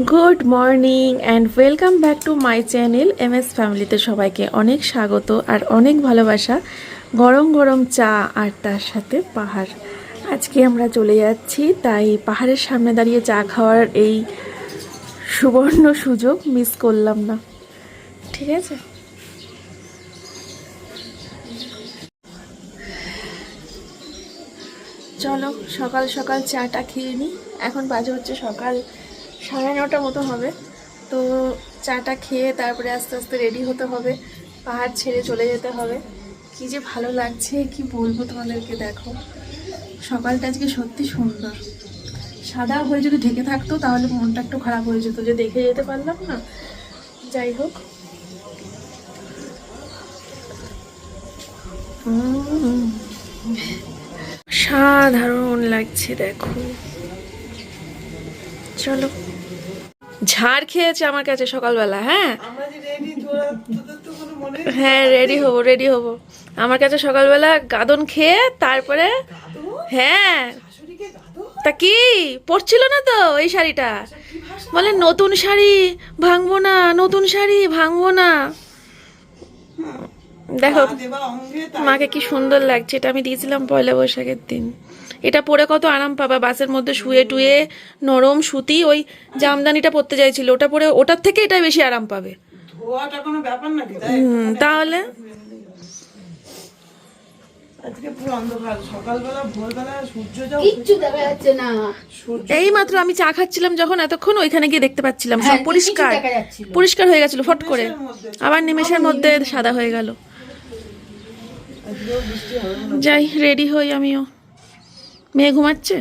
Good morning and welcome back to my channel M S ফ্যামিলিতে সবাইকে অনেক স্বাগত আর অনেক ভালোবাসা, গরম গরম চা আর তার সাথে পাহাড়। আজকে আমরা চলে যাচ্ছি, তাই পাহাড়ের সামনে দাঁড়িয়ে চা খাওয়ার এই সুবর্ণ সুযোগ মিস করলাম না। ঠিক আছে? চলো সকাল সকাল চাটা খেয়ে নিই। এখন বাজে হচ্ছে সকাল সাড়ে নটা মতো হবে। তো চাটা খেয়ে তারপরে আস্তে আস্তে রেডি হতে হবে। পাহাড় ছেড়ে চলে যেতে হবে। কি যে ভালো লাগছে, কি বলব তোমাদেরকে দেখো। সকালটা আজকে সত্যি সুন্দর। সাদা হয়ে যদি ঢেকে থাকতো, তাহলে মনটা একটু খারাপ হয়ে যেত। যে দেখে যেতে পারলাম না। যাই হোক। সাধারণ লাগছে, দেখো। চলো। ঝাড় খেয়েছে আমার কাছে সকালবেলা হ্যাঁ? হ্যাঁ রেডি হব রেডি হব। আমার কাছে সকালবেলা গাদন খেয়ে তারপরে হ্যাঁ। তা কি? পড়ছিল না তো এই শাড়িটা? বলে নতুন শাড়ি ভাঙবো না নতুন শাড়ি ভাঙবো না। দেখো মাকে কি সুন্দর লাগছে এটা আমি দিয়েছিলাম পয়লা বৈশাখের দিন। এটা পরে কত আরাম পাবা বাসের মধ্যে শুয়ে টুয়ে নরম সুতি ওই জামদানিটা পরতে চাইছিল ওটা পরে ওটার থেকে এটা বেশি আরাম পাবে। ধোয়াটা কোনো ব্যাপার নাকি তাই? হুম, তাহলে? আজকে পুরো অন্ধকার সকালবেলা ভোরবেলা সূর্য যা কিচ্ছু দেখা যাচ্ছে না। সূর্য এই মাত্র আমি চা খাচ্ছিলাম যখন এতক্ষণ ওইখানে গিয়ে দেখতে পাচ্ছিলাম সব হ্যাঁ, পরিষ্কার। পরিষ্কার হয়ে গেছিল ফট করে। আবার নিমেষের মধ্যে সাদা হয়ে গেল। যাই রেডি হই আমিও। মেয়ে ঘুমাচ্ছে?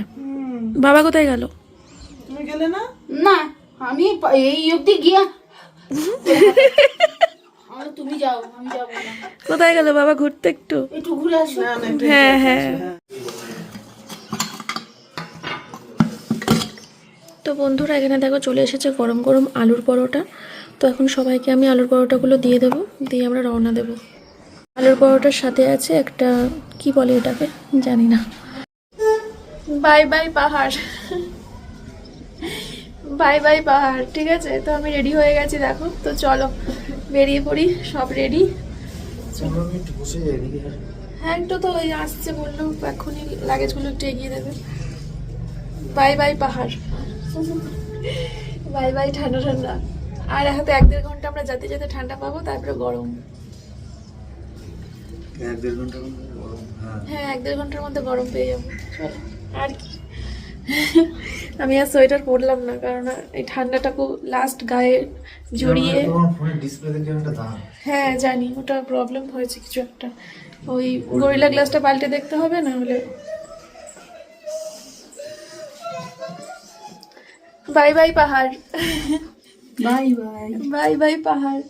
বাবা কোথায় গেল? তুমি গেলে না? না আমি এই অব্দি গিয়া তুমি যাও আমি যাব না। কোথায় গেল বাবা ঘুরতে একটু? একটু ঘুরে আসো। না না হ্যাঁ। হ্যাঁ। তো বন্ধুরা এখানে দেখো চলে এসেছে গরম গরম আলুর পরোটা। তো এখন সবাইকে আমি আলুর পরোটাগুলো দিয়ে দেবো দিয়ে আমরা রওনা দেব। আলুর পরোটার সাথে আছে একটা কি বলে এটাকে? জানি না। বাই বাই পাহাড়। বাই বাই পাহাড় ঠিক আছে? তো আমি রেডি হয়ে গেছি দেখো। তো চলো বেরিয়ে পড়ি সব রেডি হ্যাঁ একটু তো ওই আসছে বলল এখনই লাগেজগুলো একটু এগিয়ে দেবে। বাই বাই পাহাড়। বাই বাই ঠান্ডা ঠান্ডা। আর হাতে এক দেড় ঘণ্টা আমরা যেতে যেতে ঠান্ডা পাবো তারপরে গরম। এক দেড় ঘণ্টার মধ্যে গরম হ্যাঁ। হ্যাঁ এক দেড় ঘণ্টার মধ্যে গরম পেয়ে যাব। চলো। আর কি। আমি আর সোয়েটার পরলাম না কারণ এই ঠান্ডাটা খুব লাস্ট গায়ে জড়িয়ে হ্যাঁ জানি ওটা প্রবলেম হয়েছে কিছু একটা। ওই গরিলা গ্লাসটা পাল্টে দেখতে হবে না হলে বাই বাই পাহাড়। বাই বাই বাই বাই পাহাড়।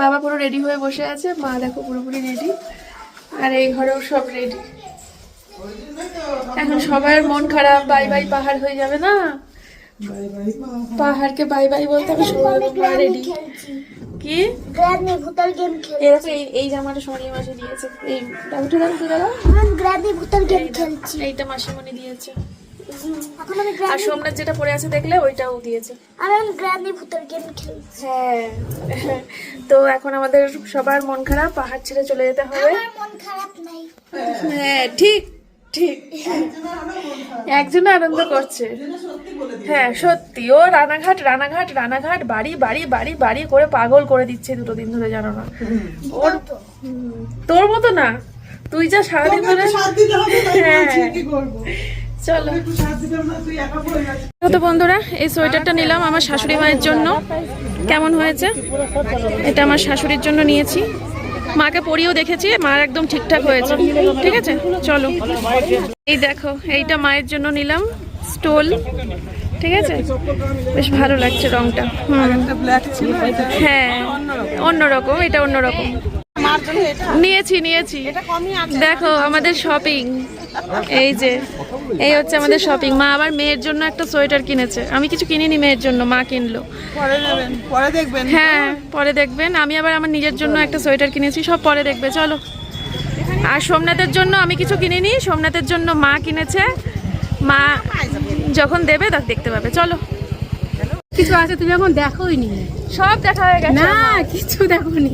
বাবা পুরো রেডি হয়ে বসে আছে মা দেখো পুরোপুরি রেডি আর এই ঘরেও সব রেডি এখন সবার মন খারাপ বাই বাই পাহাড় হয়ে যাবে না? পাহাড়কে বাই বাই বলতে হবে সবাই রেডি কি? গ্রানি ভূতার গেম খেল এরকম এই এই জামাটা সোনালি মাসে দিয়েছে। এই দাও উঠে দাও আমি গ্রানি ভূতার গেম খেলছি। এইটা মাসিমণি দিয়েছে। এখন আমি আর সোমনাথ যেটা পরে আছে দেখলে ওইটাও দিয়েছে। আমি এখন গ্রানি ভূতার গেম খেলছি। হ্যাঁ। তো এখন আমাদের সবার মন খারাপ পাহাড় ছেড়ে চলে যেতে হবে। আমার মন খারাপ নাই। হ্যাঁ ঠিক। ঠিক একজন আনন্দ করছে। হ্যাঁ সত্যি। ও রানাঘাট রানাঘাট রানাঘাট বাড়ি বাড়ি বাড়ি বাড়ি করে পাগল করে দিচ্ছে দুটো দিন ধরে জানো না। ওর তোর মতো না। তুই যা সারাদিন ধরে সাথ দিতে হবে তাই হ্যাঁ। বলছি কি করব। চলো। তো বন্ধুরা এই সোয়েটারটা নিলাম আমার শাশুড়ি মায়ের জন্য। কেমন হয়েছে? এটা আমার শাশুড়ির জন্য নিয়েছি। মাকে পড়িয়েও দেখেছি, মার একদম ঠিকঠাক হয়েছে। ঠিক আছে? চলো। এই দেখো, এইটা মায়ের জন্য নিলাম স্টোল। ঠিক আছে? বেশ ভালো লাগছে রংটা। হ্যাঁ অন্যরকম, এটা অন্যরকম। নিয়েছি নিয়েছি। দেখো আমাদের শপিং এই যে এই হচ্ছে আমাদের শপিং মা আবার মেয়ের জন্য একটা সোয়েটার কিনেছে। আমি কিছু কিনিনি মেয়ের জন্য মা কিনলো। পরে পরে দেখবেন। হ্যাঁ পরে দেখবেন। আমি আবার আমার নিজের জন্য একটা সোয়েটার কিনেছি সব পরে দেখবে। চলো। আর সোমনাথের জন্য আমি কিছু কিনিনি। সোমনাথের জন্য মা কিনেছে। মা যখন দেবে তখন দেখতে পাবে। চলো। কিছু আছে তুমি এখন দেখোই নি। সব দেখা হয়ে গেছে না কিছু দেখো না।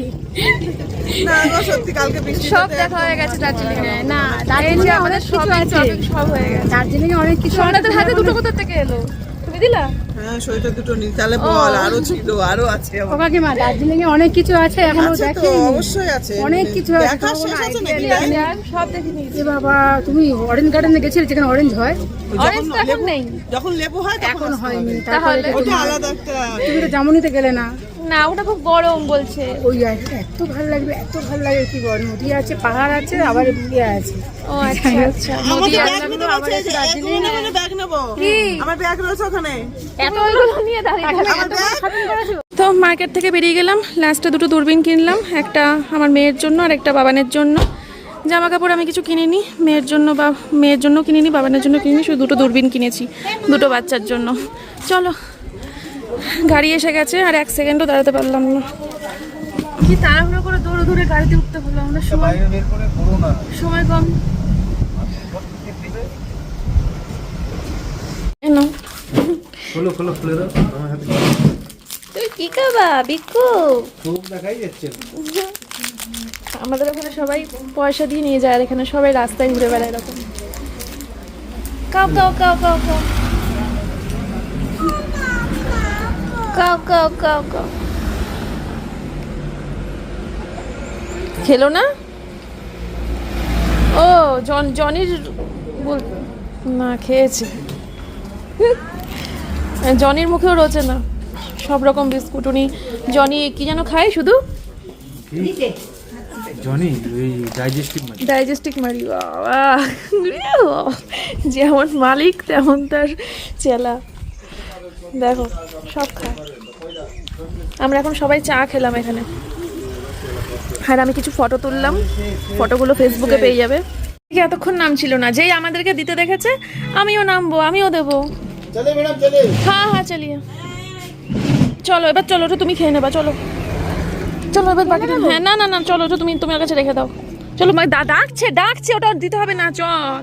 সব দেখা হয়ে গেছে দার্জিলিং এ। না দার্জিলিং আমাদের অনেক কিছু আছে। সব হয়ে গেছে। দার্জিলিং এ অনেক কিছু আমাদের হাতে দুটো কোথার কোথা থেকে এলো? তুমি দিলা? হ্যাঁ শরীরটা দুটো নি তাহলে বল আরও ছিল আরও আছে ও কাকিমা দার্জিলিং এ অনেক কিছু আছে এখনও দেখি অবশ্যই আছে। অনেক কিছু আছে, সব এ বাবা তুমি অরেঞ্জ গার্ডেনে গেছিলে যেখানে অরেঞ্জ হয়? অরেঞ্জ এখন নেই। যখন লেবু হয় তখন এখন হয়নি তাহলে? ওটা আলাদা একটা তুমি তো জামুনিতে গেলে না। না ওটা খুব গরম বলছে। ওই জায়গাটা এত ভালো লাগবে এত ভালো লাগে কি বল নদী আছে পাহাড় আছে আবার ইয়ে আছে। ও আচ্ছা আচ্ছা নদী ব্যাগ নেব। আমার রয়েছে ওখানে। এত নিয়ে দাঁড়িয়ে আমার ব্যাগ তো মার্কেট থেকে বেরিয়ে গেলাম লাস্টে দুটো দূরবীন কিনলাম একটা আমার মেয়ের জন্য আর একটা বাবানের জন্য। জামা কাপড় আমি কিছু কিনিনি মেয়ের জন্য বা মেয়ের জন্য কিনিনি বাবানের জন্য কিনিনি শুধু দুটো দূরবীন কিনেছি দুটো বাচ্চার জন্য। চলো গাড়ি এসে গেছে আর এক সেকেন্ডও দাঁড়াতে পারলাম না। কি তাড়াহুড়ো করে দৌড়ে দৌড়ে গাড়িতে উঠতে হলো আমরা সময় বাইরে বের করে করো না। সময় কম। খোলো খোলো খুলে দাও। আমার হাতে তুই কি খাবা বিকু খুব দেখাই যাচ্ছে। আমাদের ওখানে সবাই পয়সা দিয়ে নিয়ে যায় আর এখানে সবাই রাস্তায় ঘুরে বেড়ায় এরকম। কাও কাও কাও কাও কাও কাও কাও কাও কাও খেলো না? ও জন জনির বল না খেয়েছে। জনির মুখেও রোচে না। সব রকম বিস্কুট উনি জনি কি যেন খায় শুধু? জনি ওই ডাইজেস্টিভ মানে ডাইজেস্টিক মারি বাবা। যেমন মালিক তেমন তার চেলা। দেখো সব খায়। আমরা এখন সবাই চা খেলাম এখানে। আর আমি কিছু ফটো তুললাম। ফটোগুলো ফেসবুকে পেয়ে যাবে। ঠিক এতক্ষণ নাম ছিল না। যেই আমাদেরকে দিতে দেখেছে আমিও নামবো আমিও দেবো। হ্যাঁ হ্যাঁ চালিয়ে। চলো এবার চলো ওটা তুমি খেয়ে নেবা চলো। চলো এবার বাকিটা হ্যাঁ না না না চলো ওটা তুমি তোমার কাছে রেখে দাও। চলো মা দা- ডাকছে ডাকছে ওটা দিতে হবে না চল।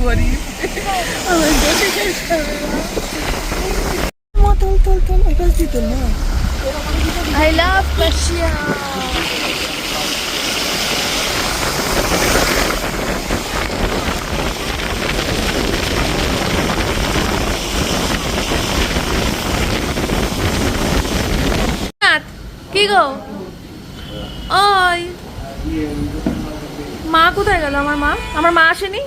গরিব আমার দেখে খেতে মা তোল তোল তোল ওই পাশ দিয়ে তোল মা আই লাভ পাশিয়া কি গো? ওই। মা কোথায় গেল? আমার মা? আমার মা আসেনি?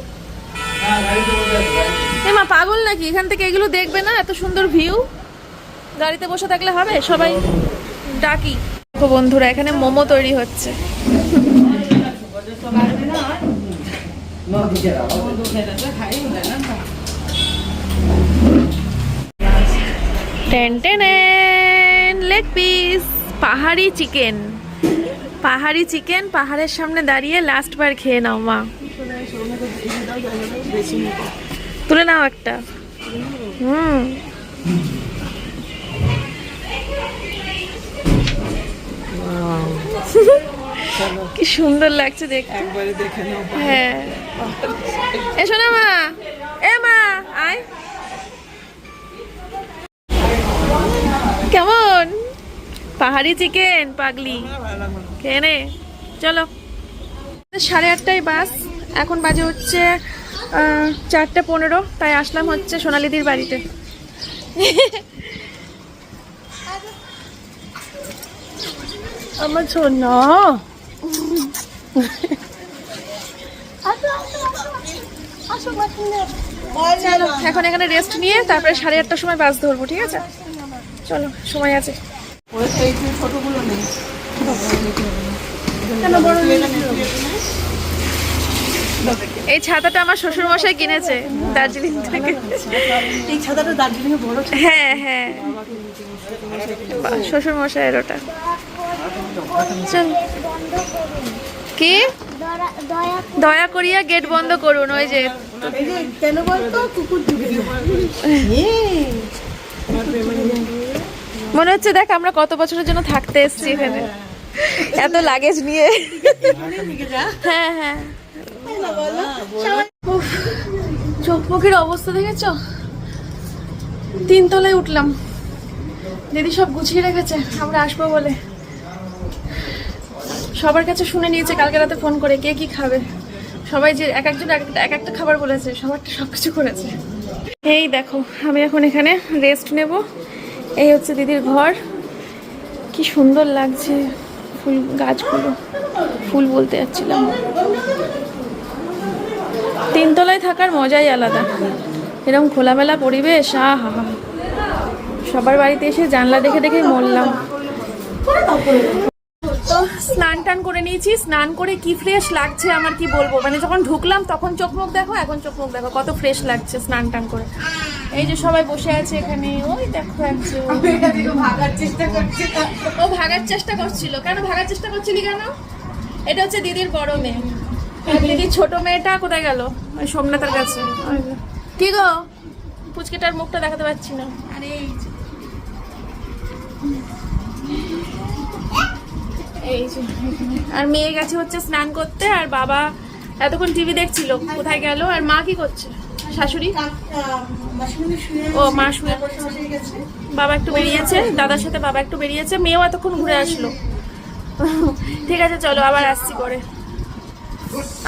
মা, পাগল নাকি? এখান থেকে এগুলো দেখবে না? এত সুন্দর ভিউ গাড়িতে বসে থাকলে হবে? সবাই ডাকি। বন্ধুরা, এখানে মোমো তৈরি হচ্ছে। Leg piece. পাহাড়ি চিকেন। পাহাড়ি চিকেন, পাহাড়ের সামনে দাঁড়িয়ে লাস্ট বার খেয়ে নাও, মা। তুলে নাও একটা। হুম। কি সুন্দর লাগছে দেখতে। একবারে দেখে নাও। হ্যাঁ। এসো না মা। এ মা আয়। কেমন? পাহাড়ি চিকেন পাগলি। খেয়ে নে। চলো। সাড়ে আটটায় বাস। এখন বাজে হচ্ছে চারটে পনেরো তাই আসলাম হচ্ছে সোনালিদির বাড়িতে। আমার চলো এখন এখানে রেস্ট নিয়ে তারপরে সাড়ে আটটার সময় বাস ধরবো ঠিক আছে? চলো সময় আছে। ছোটগুলো নেই। এই ছাতাটা আমার শ্বশুর মশাই কিনেছে দার্জিলিং থেকে। এই ছাতাটা দার্জিলিং এ বড় হ্যাঁ হ্যাঁ। শ্বশুর মশাইয়ের ওটা। চল কি? দয়া করিয়া গেট বন্ধ করুন ওই যে। কেন বলতো? কুকুর ঢুকে মনে হচ্ছে দেখ আমরা কত বছরের জন্য থাকতে এসেছি এখানে। এত লাগেজ নিয়ে। হ্যাঁ হ্যাঁ। চোখ মুখের অবস্থা দেখেছ? তিনতলায় উঠলাম। দিদি সব গুছিয়ে রেখেছে আমরা আসব বলে। সবার কাছে শুনে নিয়েছে কালকে রাতে ফোন করে কে কি খাবে। সবাই যে এক একজন এক একটা- এক একটা খাবার বলেছে সবারটা সব কিছু করেছে। এই দেখো আমি এখন এখানে রেস্ট নেব। এই হচ্ছে দিদির ঘর। কি সুন্দর লাগছে ফুল গাছগুলো। ফুল বলতে যাচ্ছিলাম। তিনতলায় থাকার মজাই আলাদা। এরকম খোলামেলা পরিবেশ, আহা সবার বাড়িতে এসে জানলা দেখে দেখে মরলাম। তো স্নান টান করে নিয়েছি। স্নান করে কি ফ্রেশ লাগছে আমার কি বলব? মানে যখন ঢুকলাম তখন চোখ মুখ দেখো, এখন চোখ মুখ দেখো। কত ফ্রেশ লাগছে স্নান টান করে। এই যে সবাই বসে আছে এখানে। ওই দেখো ভাগার চেষ্টা ও ভাগার চেষ্টা করছিল। কেন ভাগার চেষ্টা করছিলি কেন? এটা হচ্ছে দিদির বড় মেয়ে। আর দিদির ছোট মেয়েটা কোথায় গেল? ওই সোমনাথের কাছে। কি গো? পুচকেটার মুখটা দেখাতে পাচ্ছি না। আরে এই মেয়ে গেছে হচ্ছে স্নান করতে আর বাবা এতক্ষণ টিভি দেখছিল কোথায় গেল আর মা কি করছে? শাশুড়ি? ও মা শুয়ে বাবা একটু বেরিয়েছে দাদার সাথে বাবা একটু বেরিয়েছে মেয়েও এতক্ষণ ঘুরে আসলো। ঠিক আছে চলো আবার আসছি পরে।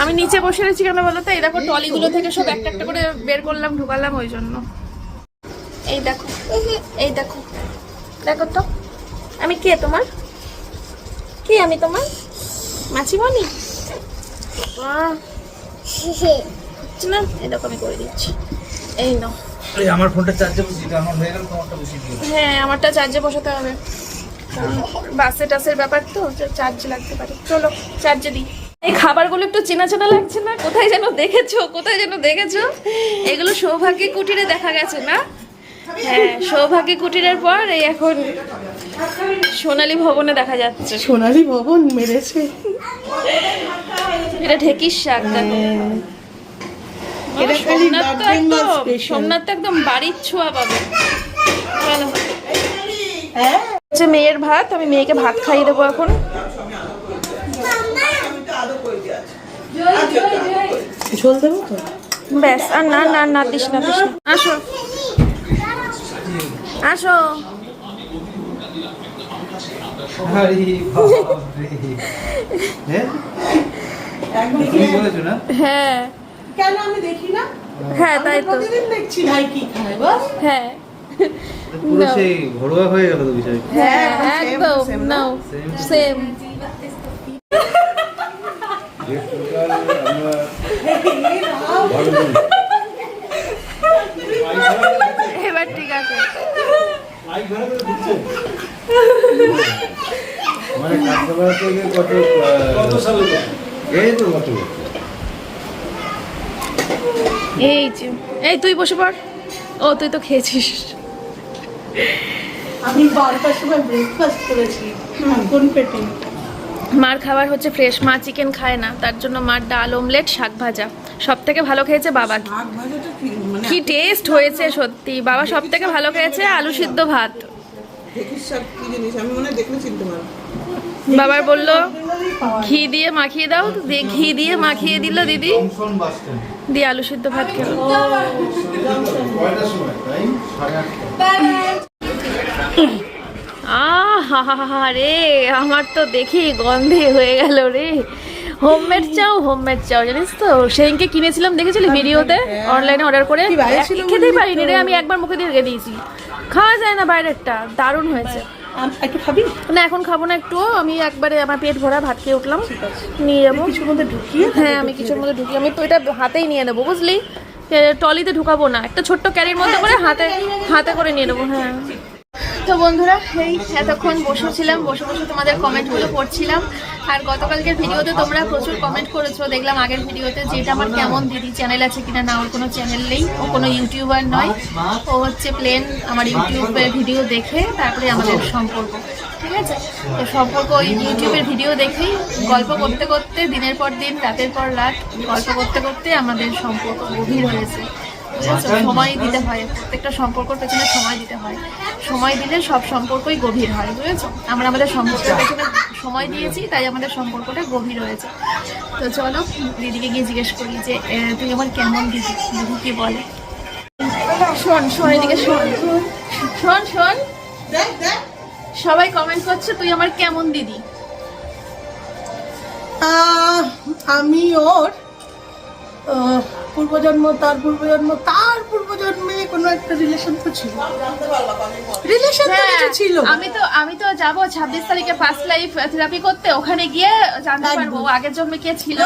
আমি নিচে বসে রয়েছি কেন বলো তো? এই দেখো টলিগুলো থেকে সব একটা একটা করে বের করলাম ঢুকালাম ওই জন্য। এই দেখো এই দেখো দেখো তো। আমি কে তোমার? কে আমি তোমার? মাছি না দেখো আমি করে দিচ্ছি। এই নাও। এই আমার ফোনটা চার্জে বসিয়ে দিও, আমার হয়ে গেল তোমারটা বসিয়ে দিও। হ্যাঁ আমারটা চার্জে বসাতে হবে। বাসে টাসের ব্যাপার তো চার্জ লাগতে পারে। চলো চার্জে দিই। এই খাবারগুলো একটু চেনা চেনা লাগছে না? কোথায় যেন দেখেছ? কোথায় যেন দেখেছ? এগুলো সৌভাগ্য কুটিরে দেখা গেছে না? হ্যাঁ সৌভাগ্য কুটিরের পর এই এখন সোনালী ভবনে দেখা যাচ্ছে। সোনালী ভবন মেরেছে। এটা ঢেকির শাক দেখো। এটা খালি সোমনাথ তো একদম সোমনাথ তো একদম বাড়ির ছোঁয়া পাবে। হ্যাঁ? হচ্ছে মেয়ের ভাত আমি মেয়েকে ভাত খাইয়ে দেবো এখন। ঝোল দেবো তো ব্যাস আর না না না দিস না দিস না। আসো। আসো। হ্যাঁ। তুমি বলেছ না হ্যাঁ কেন আমি দেখি না হ্যাঁ তাই তো। প্রতিদিন দেখছি ভাই কি খায় বস হ্যাঁ। পুরো No. সেই ঘরোয়া হয়ে গেল তো বিষয় হ্যাঁ same to একদম এবার ঠিক আছে। মানে কাঁচরাপাড়া থেকে কত কত সালে? এই তো কত? এই যে এই তুই বসে পড়। ও তুই তো খেয়েছিস। আমি বারোটার সময় ব্রেকফাস্ট করেছি কোন পেটে মার খাবার হচ্ছে ফ্রেশ মা চিকেন খায় না তার জন্য মার ডাল অমলেট শাক ভাজা। সব থেকে ভালো খেয়েছে বাবা। কি মানে টেস্ট হয়েছে সত্যি? বাবা সব থেকে ভালো খেয়েছে আলু সিদ্ধ ভাত। মনে বাবার বলল ঘি দিয়ে মাখিয়ে দাও দিয়ে ঘি দিয়ে মাখিয়ে দিল দিদি। দিয়ে আলু সিদ্ধ ভাত খেলো। সময়? আহা রে আমার তো দেখি গন্ধে হয়ে গেল রে। হোমমেড চাও হোমমেড চাও জানিস তো? সেদিনকে কিনেছিলাম দেখেছিলি ভিডিওতে? অনলাইনে অর্ডার করে। খেতেই পারিনি রে আমি একবার মুখে দিয়ে রেখে দিয়েছি। খাওয়া যায় না বাইরেরটা দারুণ হয়েছে। একটু খাবি? না এখন খাব না একটু আমি একবারে আমার পেট ভরা ভাত খেয়ে উঠলাম। নিয়ে যাব। কিছুর মধ্যে ঢুকিয়ে হ্যাঁ আমি কিছুর মধ্যে ঢুকি আমি তো এটা হাতেই নিয়ে নেব বুঝলি? টলিতে ঢুকাবো না একটা ছোট্ট ক্যারির মধ্যে করে হাতে হাতে করে নিয়ে নেব হ্যাঁ। তো বন্ধুরা, এই এতক্ষণ বসেছিলাম, বসে বসে তোমাদের কমেন্টগুলো পড়ছিলাম আর গতকালকের ভিডিওতে তোমরা প্রচুর কমেন্ট করেছ, দেখলাম আগের ভিডিওতে যেটা আমার কেমন দিদি চ্যানেল আছে কিনা, না, ওর কোনো চ্যানেল নেই, ও কোনো ইউটিউবার নয়, ও হচ্ছে প্লেন আমার ইউটিউবের ভিডিও দেখে, তারপরে আমাদের সম্পর্ক, ঠিক আছে তো সম্পর্ক ওই ইউটিউবের ভিডিও দেখেই, গল্প করতে করতে, দিনের পর দিন, রাতের পর রাত, গল্প করতে করতে আমাদের সম্পর্ক গভীর হয়েছে? সময় দিতে হয় প্রত্যেকটা সম্পর্কের পেছনে সময় দিতে হয়। সময় দিলে সব সম্পর্কই গভীর হয় বুঝেছ? আমরা আমাদের সম্পর্কের পেছনে সময় দিয়েছি তাই আমাদের সম্পর্কটা গভীর হয়েছে তো চলো দিদিকে গিয়ে জিজ্ঞেস করি যে তুই আমার কেমন দিদি? দিদি কি বলে? শোন শোন এদিকে শোন। শোন শোন। সবাই কমেন্ট করছে তুই আমার কেমন দিদি? আহ, আমি ওর পূর্বজন্ম তার পূর্বজন্ম তার পূর্বজন্মে কোনো একটা রিলেশন তো ছিল। রিলেশন তো কিছু হ্যাঁ, ছিল আমি তো আমি তো যাব ছাব্বিশ তারিখে ফার্স্ট লাইফ থেরাপি করতে। ওখানে গিয়ে জানতে পারব আগের জন্মে কে ছিল।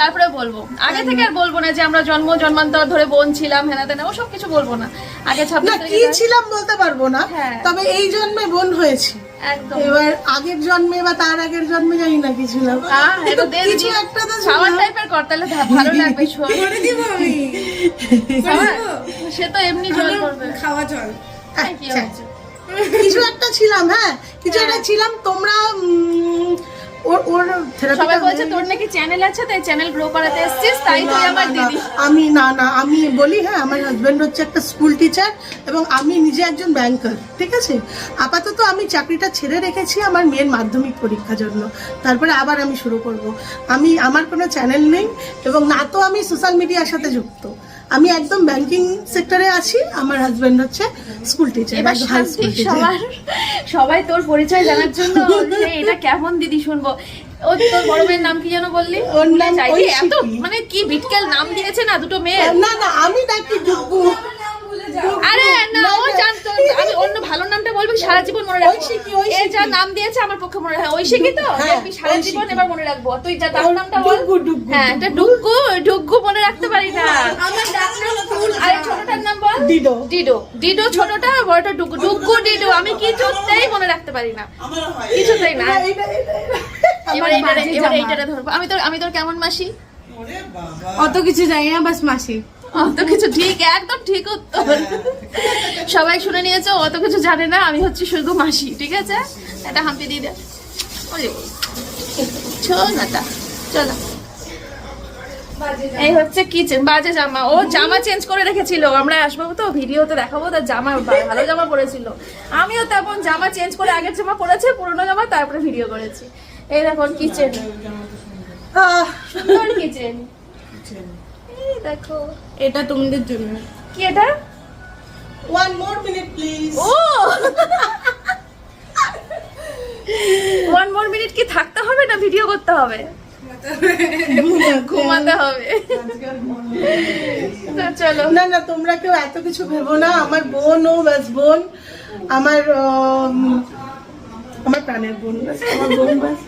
তারপরে বলব। আগে থেকে আর বলব না যে আমরা জন্ম জন্মান্তর ধরে বোন ছিলাম হেনা তেনা ওসব কিছু বলব না। আগে ছাব্বিশ না কি ছিলাম বলতে পারব না। হ্যাঁ। তবে এই জন্মে বোন হয়েছি। এবার আগের জন্মে বা তার আগের জন্মে জানি না কিছু দে কিছু একটা তো। টাইপের কর তাহলে ভালো লাগবে করে দিব আমি। সে তো এমনি জল করবে। খাওয়া কি আচ্ছা। হয়েছে? কিছু একটা ছিলাম হ্যাঁ? কিছু একটা ছিলাম তোমরা ওর ওর থেরাপি সবাই বলছে তোর নাকি চ্যানেল আছে তাই চ্যানেল গ্রো করাতে এসেছিস তাই তুই আমার দিদি। আমি না না আমি বলি হ্যাঁ আমার হাজবেন্ড হচ্ছে একটা স্কুল টিচার এবং আমি নিজে একজন ব্যাংকার ঠিক আছে? আপাতত আমি চাকরিটা ছেড়ে রেখেছি আমার মেয়ের মাধ্যমিক পরীক্ষার জন্য। তারপরে আবার আমি শুরু করব। আমি আমার কোনো চ্যানেল নেই এবং না তো আমি সোশ্যাল মিডিয়ার সাথে যুক্ত। আমি একদম ব্যাংকিং সেক্টরে আছি আমার হাজবেন্ড হচ্ছে স্কুল টিচার এবার সবার সবাই তোর পরিচয় জানার জন্য এটা কেমন দিদি শুনব? ও তোর বড় মেয়ের নাম কি যেন বললি? ওর নাম চাই এত মানে কি বিটকেল নাম দিয়েছে না দুটো মেয়ে। না না আমি ডাকি আরে না ও জানতো আমি অন্য ভালো নামটা বলব সারা জীবন মনে রাখব। ঐশিকি, এ। যা নাম দিয়েছে আমার পক্ষে মনে হয়। ঐশিকি তো? হ্যাঁ, আমি সারা জীবন এবার মনে রাখব। তুই যা তার নামটা বল। হ্যাঁ এটা ডুগ্গু ডুগ্গু মনে রাখতে পারি না। আরে ছোটটার নাম বল? ডিডো। ডিডো। ডিডো ছোটটা বড়টা ডুগ্গু ডুগ্গু ডিডো। আমি কিছুতেই মনে রাখতে পারি না। কিছুতেই না। এইটা- এইটা- এইটা- এবার। আমার এবার জামা। ধরবো। আমি তোর আমি তোর কেমন মাসি? অত কিছু জানি না বাস মাসি। অত কিছু ঠিক, একদম ঠিক উত্তর। সবাই শুনে নিয়েছে অত কিছু জানে না, আমি হচ্ছে শুধু মাসি, ঠিক আছে? এটা হাম্পি দিয়ে দে। চল না চলো এই হচ্ছে কিচেন বাজে জামা। ও জামা চেঞ্জ করে রেখেছিল, আমরা আসব তো, ভিডিওতে দেখাবো, তার জামা ভালো জামা পরেছিল। আমিও তেমন জামা চেঞ্জ করে আগের জামা পরেছে, পুরোনো জামা তারপরে ভিডিও করেছি। এই দেখুন, কিচেন। সুন্দর কিচেন। দেখো। এটা তোমাদের জন্য। কি এটা? ওয়ান মোর মিনিট প্লিজ ও! ওয়ান মোর মিনিট কি থাকতে হবে না ভিডিও করতে হবে? ঘুমাতে হবে। তো চলো। না না তোমরা কেউ এত কিছু ভেবো না। আমার বোন ও ব্যাস বোন। আমার আমার প্রাণের বোন ব্যাস আমার বোন ব্যাস।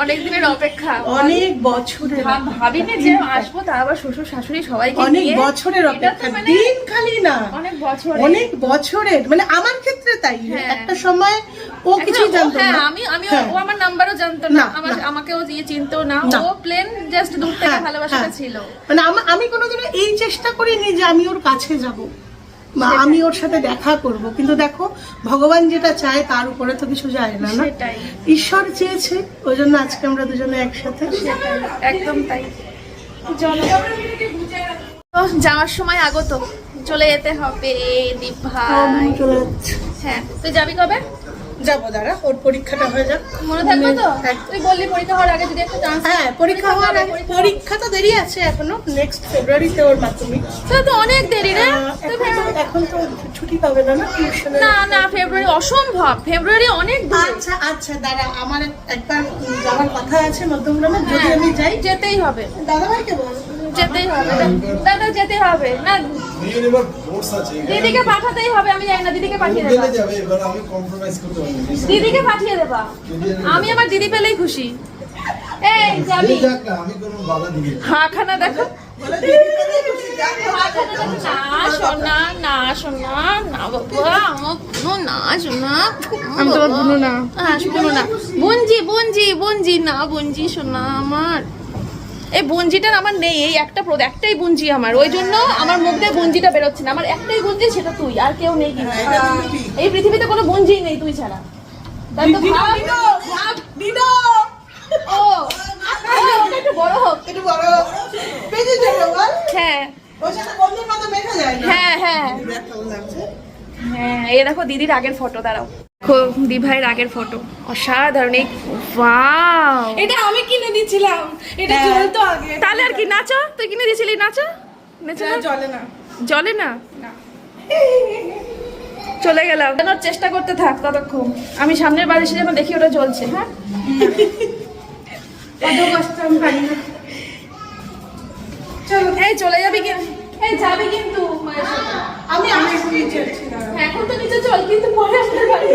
অনেক দিনের অপেক্ষা। অনেক বছরের ভাবিনি যে আসব তার আবার শ্বশুর শাশুড়ি সবাইকে অনেক বছরের অপেক্ষা। মানে দিন খালি না। অনেক বছর অনেক বছরের। মানে আমার ক্ষেত্রে তাই। হ্যাঁ। একটা সময় ও কিছুই জানতো হ্যাঁ না। আমি আমি হ্যাঁ। ও আমার নাম্বারও জানতো না। আমার না। আমাকেও দিয়ে চিনতো না। ও প্লেন জাস্ট দূর থেকে ভালোবাসাটা। ছিল। মানে আমি কোনোদিনও এই চেষ্টা করিনি যে আমি ওর কাছে যাব। আমি ওর সাথে দেখা করব কিন্তু দেখো ভগবান যেটা চায় তার উপরে তো কিছু যায় না না? ঈশ্বর চেয়েছে ওই জন্য আজকে আমরা দুজনে একসাথে। একদম তাই। তো যাওয়ার সময় আগত চলে যেতে হবে দীপ ভাই। চলে যাচ্ছে। হ্যাঁ তুই যাবি কবে? যাব দাঁড়া ওর পরীক্ষাটা হয়ে যাক। মনে থাকবে তো? হ্যাঁ। তুই বললি পরীক্ষা হওয়ার আগে যদি একটা চান্স হ্যাঁ পরীক্ষা হওয়ার আগে পরীক্ষা তো দেরি আছে এখনও নেক্সট ফেব্রুয়ারিতে ওর মাধ্যমিক। তাহলে তো অনেক দেরি রে। এখন তো- ছুটি পাবে না না টিউশনে না না ফেব্রুয়ারি অসম্ভব। ফেব্রুয়ারি অনেক আচ্ছা আচ্ছা দাঁড়া আমার একবার যাওয়ার কথা আছে মধ্যমগ্রামে যদি হ্যাঁ, আমি যাই। যেতেই হবে। দাদা ভাইকে বল। যেতেই হবে। দাদা যেতে হবে। না দিদিকে পাঠাতেই হবে আমি জানি না দিদিকে পাঠিয়ে দেবা। দিদিকে পাঠিয়ে দেবা। আমি আমার দিদি পেলেই খুশি। এই যাবি এই যাক না। হাখানা দেখো। বুনজি সোনা আমার। এই বুঞ্জিটা আমার নেই এই একটা একটাই বুঞ্জি আমার। ওই জন্য আমার মুখ দিয়ে বুঞ্জিটা বেরোচ্ছে না। আমার একটাই বুঞ্জি সেটা তুই আর কেউ নেই কিন্তু। এই পৃথিবীতে কোনো বুঞ্জি নেই তুই ছাড়া। তাই তো ভাব ও একটু বড় হোক। একটু বড় বল। হ্যাঁ। হ্যাঁ হ্যাঁ। লাগছে হ্যাঁ এই দেখো দিদির আগের ফটো দাঁড়াও। দেখো দি ভাইয়ের আগের ফটো অসাধারণ এই ওয়াও এটা আমি কিনে দিয়েছিলাম। এটা চলতো আগে। তাহলে আর কি নাচো? তুই কিনে দিয়েছিলি নাচো? নাচো না? চলে না। জলে না? চলে গেলাম। যেন চেষ্টা করতে থাক ততক্ষণ। আমি সামনের বাড়ি এসে যেন দেখি ওটা জ্বলছে হ্যাঁ? কত কষ্ট আমি পারি না। চলো। এই চলে যাবি কিন্তু এই যাবি কিন্তু মায়ের সাথে। আমি আমি নিচে আছি এখন তো নিচে চল কিন্তু পরে আমাদের বাড়ি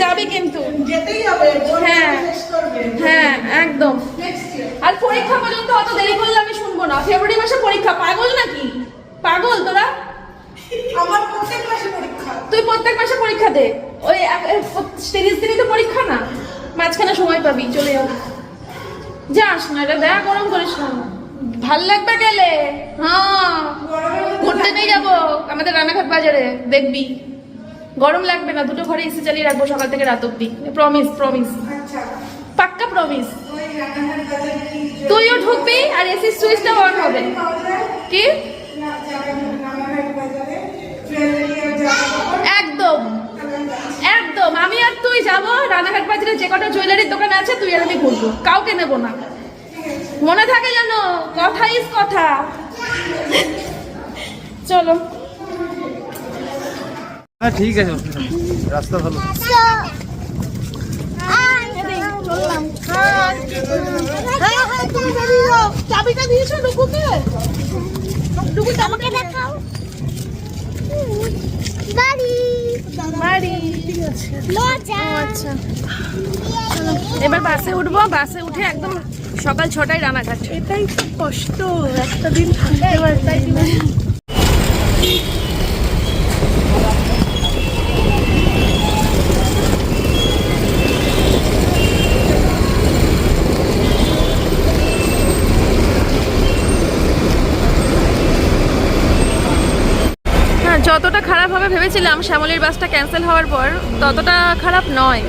যাবি কিন্তু। যেতেই হবে হ্যাঁ। হ্যাঁ একদম। আর পরীক্ষা পর্যন্ত অত দেরি করলে আমি শুনব না। ফেব্রুয়ারি মাসে পরীক্ষা পাগল নাকি? পাগল তোরা? আমার প্রত্যেক মাসে পরীক্ষা। তুই প্রত্যেক মাসে পরীক্ষা দে। ওই তিরিশ দিনই তো পরীক্ষা না? মাঝখানে সময় পাবি চলে যাবি যাস না এটা দেখা গরম করিস না। ভালো লাগবে গেলে? হ্যাঁ। ঘুরতে নিয়ে যাব। আমাদের রানাঘাট বাজারে দেখবি। গরম লাগবে না দুটো ঘরে এসি চালিয়ে রাখব সকাল থেকে রাত অব্দি প্রমিস প্রমিস পাক্কা প্রমিস তুইও ঢুকবি আর এসি সুইচটা অন হবে। কি? একদম। একদম। আমি আর তুই যাব রানাঘাট বাজারে যে কটা জুয়েলারির দোকান আছে তুই আর আমি ঘুরবো। কাউকে নেব না। মনে থাকে যেন কথা ইস কথা। চলো। হ্যাঁ ঠিক আছে। রাস্তা ভালো। হ্যাঁ হ্যাঁ তুমি বেরিয়ে চাবিটা দিয়েছ ডুকুকে ডুকু চাবিটা দেখাও বাড়ি। বাড়ি ঠিক আছে আচ্ছা। এবার বাসে উঠবো বাসে উঠে একদম সকাল ছটায় রানাঘাট। এটাই কষ্ট একটা দিন থাকতে পারছি হ্যাঁ যতটা খারাপ হবে ভেবেছিলাম শ্যামলীর বাসটা ক্যান্সেল হওয়ার পর ততটা খারাপ নয়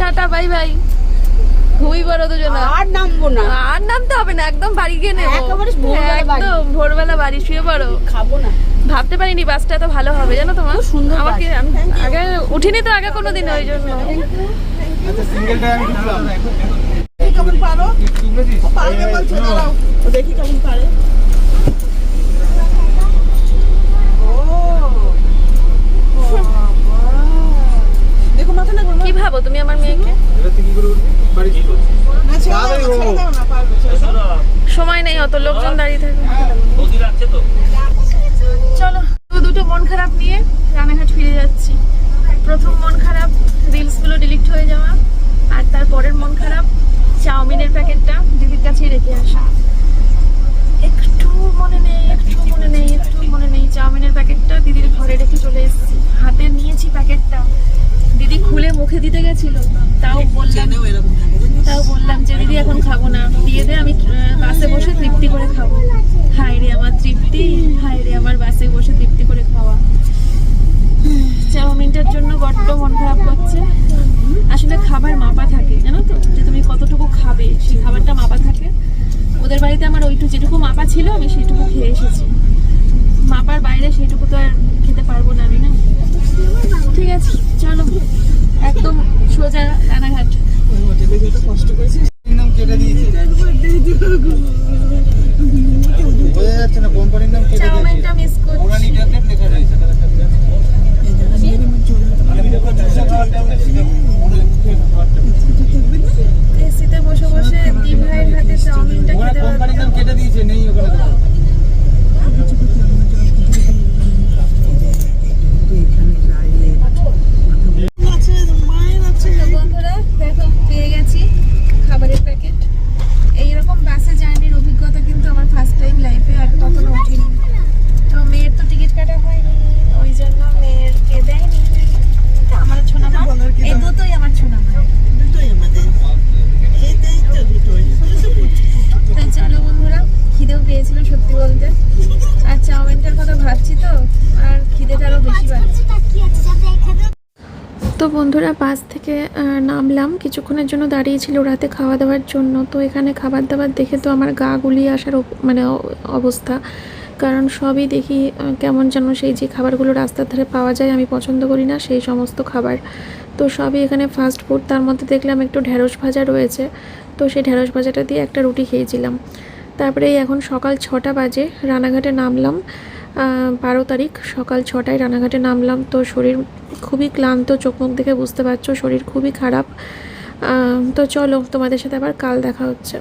টাটা বাই বাই ঘুমিয়ে পড়ো দুজনে আর নামবো না। আর নামতে হবে না একদম বাড়ি গিয়ে নেব। একেবারে একদম ভোরবেলা বাড়ি শুয়ে পড়ো। খাব না। ভাবতে পারিনি বাসটা এত ভালো হবে জানো তোমার সুন্দর আমাকে আগে উঠিনি তো আগে কোনোদিন ওই জন্য। আচ্ছা দেখি কেমন পারে দেখো মাথা না কি ভাবো তুমি আমার মেয়েকে এটা তুই কি করে উঠবি বাড়ি ছিল না ছেড়ে দাও না, ছেড়ে দাও না পারবে ছেড়ে দাও। সময় নেই অত লোকজন দাঁড়িয়ে থাকে চলো দুটো মন খারাপ নিয়ে রানাঘাট ফিরে যাচ্ছি। প্রথম মন খারাপ রিলসগুলো ডিলিট হয়ে যাওয়া আর তারপরের মন খারাপ চাউমিনের প্যাকেটটা দিদির কাছেই রেখে আসা। একটু মনে নেই একটু মনে নেই একটু মনে নেই। চাউমিনের প্যাকেটটা দিদির ঘরে রেখে চলে এসেছি। হাতে নিয়েছি প্যাকেটটা। দিদি খুলে মুখে দিতে গেছিল। তাও বললাম তাও বললাম যে দিদি এখন খাব না। দিয়ে দে আমি বাসে বসে তৃপ্তি করে খাব। হায় রে আমার তৃপ্তি। হায় রে আমার বাসে বসে তৃপ্তি করে খাওয়া। চাউমিনটার জন্য বড্ড মন খারাপ করছে। আসলে খাবার মাপা থাকে জানো তো? যে তুমি কতটুকু খাবে সেই খাবারটা মাপা থাকে। ওদের বাড়িতে আমার ওইটু যেটুকু মাপা ছিল, আমি সেইটুকু খেয়ে এসেছি। মাপার বাইরে সেইটুকু তো আর খেতে পারব না আমি, না? ঠিক আছে, চলো। একদম সোজা রানাঘাট। রয়েছে এসিতে বসে বসে দি কোম্পানির নাম কেটে দিয়েছে নেই ওখানে দেখো। তো বন্ধুরা দেখো পেয়ে গেছি খাবারের প্যাকেট এইরকম বাসে জার্নির অভিজ্ঞতা কিন্তু আমার ফার্স্ট টাইম লাইফে আর কখনো উঠিনি তো মেয়ের তো টিকিট কাটা হয়নি ওই জন্য মেয়েরকে দেয়নি তা আমার ছোনা মা এই দুটোই আমার ছোনা মা তাই চলো বন্ধুরা খিদেও পেয়েছিল সত্যি বলতে আর চাউমিনটার কথা ভাবছি তো আর খিদেটা আরও বেশি পাচ্ছি তো বন্ধুরা বাস থেকে নামলাম। কিছুক্ষণের জন্য দাঁড়িয়েছিল রাতে খাওয়া দাওয়ার জন্য। তো এখানে খাবার দাবার দেখে তো আমার গা গুলিয়ে আসার মানে অবস্থা। কারণ সবই দেখি কেমন যেন সেই যে খাবারগুলো রাস্তার ধারে পাওয়া যায়, আমি পছন্দ করি না, সেই সমস্ত খাবার। তো সবই এখানে ফাস্ট ফুড তার মধ্যে দেখলাম একটু ঢ্যাঁড়স ভাজা রয়েছে। তো সেই ঢ্যাঁড়স ভাজাটা দিয়ে একটা রুটি খেয়েছিলাম। তারপরে এখন সকাল ছটা বাজে, রানাঘাটে নামলাম। বারো তারিখ সকাল ছটায় রানাঘাটে নামলাম। তো শরীর খুবই ক্লান্ত, চোখ মুখ দেখে বুঝতে পারছ, শরীর খুবই খারাপ। তো চলো তোমাদের সাথে আবার কাল দেখা হচ্ছে।